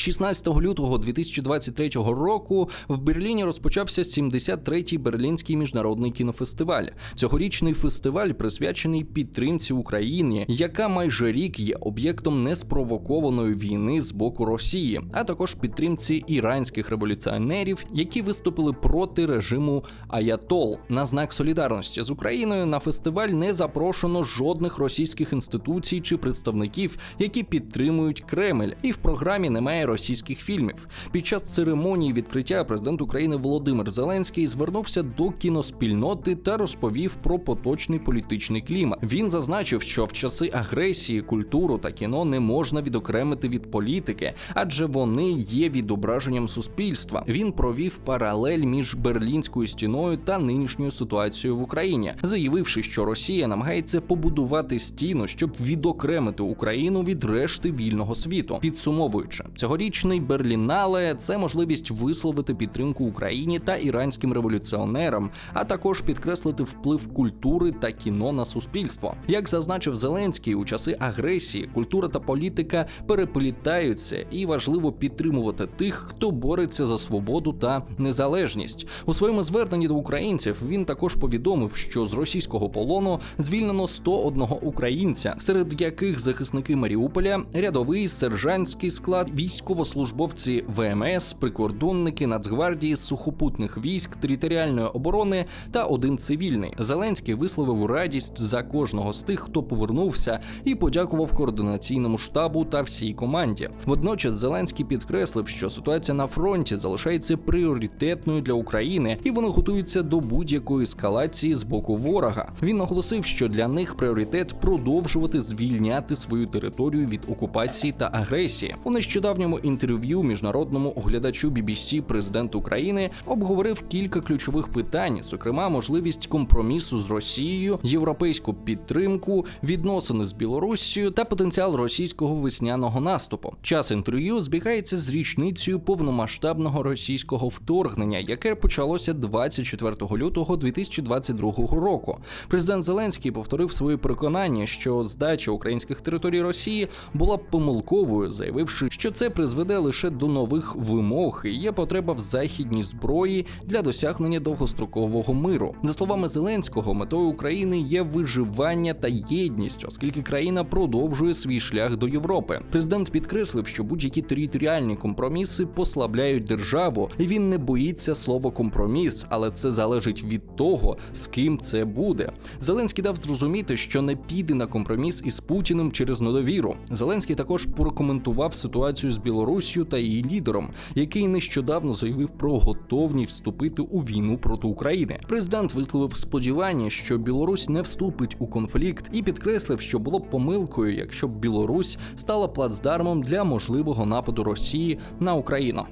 16 лютого 2023 року в Берліні розпочався 73-й Берлінський міжнародний кінофестиваль. Цьогорічний фестиваль присвячений підтримці України, яка майже рік є об'єктом неспровокованої війни з боку Росії, а також підтримці іранських революціонерів, які виступили проти режиму Аятол. На знак солідарності з Україною на фестиваль не запрошено жодних російських інституцій чи представників, які підтримують Кремль, і в програмі немає російських фільмів. Під час церемонії відкриття президент України Володимир Зеленський звернувся до кіноспільноти та розповів про поточний політичний клімат. Він зазначив, що в часи агресії культуру та кіно не можна відокремити від політики, адже вони є відображенням суспільства. Він провів паралель між берлінською стіною та нинішньою ситуацією в Україні, заявивши, що Росія намагається побудувати стіну, щоб відокремити Україну від решти вільного світу. Підсумовуючи, цьогорічний Берлінале це можливість висловити підтримку Україні та іранським революціонерам, а також підкреслити вплив культури та кіно на суспільство. Як зазначив Зеленський, у часи агресії культура та політика переплітаються, і важливо підтримувати тих, хто бореться за свободу та незалежність. У своєму зверненні до українців він також повідомив, що з російського полону звільнено 101 українця, серед яких захисники Маріуполя, рядовий сержантський склад, військовослужбовці ВМС, прикордонники Нацгвардії, сухопутних військ, територіальної оборони та один цивільний. Зеленський висловив радість за кожного з тих, хто повернувся, і подякував координаційному штабу та всій команді. Водночас Зеленський підкреслив, що ситуація на фронті залишається пріоритетною для України, і вони готуються до будь-якої ескалації з боку ворога. Він наголосив, що для них пріоритет продовжувати звільняти свою територію від окупації та агресії. У нещодавньому інтерв'ю міжнародному оглядачу BBC президент України обговорив кілька ключових питань, зокрема можливість компромісу з Росією, європейську підтримку, відносини з Білоруссією та потенціал російського весняного наступу. Час інтерв'ю збігається з річницею повномасштабного російського вторгнення, яке почалося 24 лютого 2022 року. Президент Зеленський повторив своє переконання, що здача українських територій Росії була помилковою, заявивши, що це призведе лише до нових вимог і є потреба в західній зброї для досягнення довгострокового миру. За словами Зеленського, метою України є виживання та єдність, оскільки країна продовжує свій шлях до Європи. Президент підкреслив, що будь-які територіальні компроміси послабляють державу, і він не боїться слова компроміс, але це залежить від того, з ким це буде. Зеленський дав зрозуміти, що не піде на компроміс із Путіним через недовіру. Зеленський також прокоментував ситуацію з Білоруссю та її лідером, який нещодавно заявив про готовність вступити у війну проти України. Президент висловив сподівання, що Білорусь не вступить у конфлікт, і підкреслив, що було б помилкою, якщо б Білорусь стала плацдармом для можливого нападу Росії на Україну.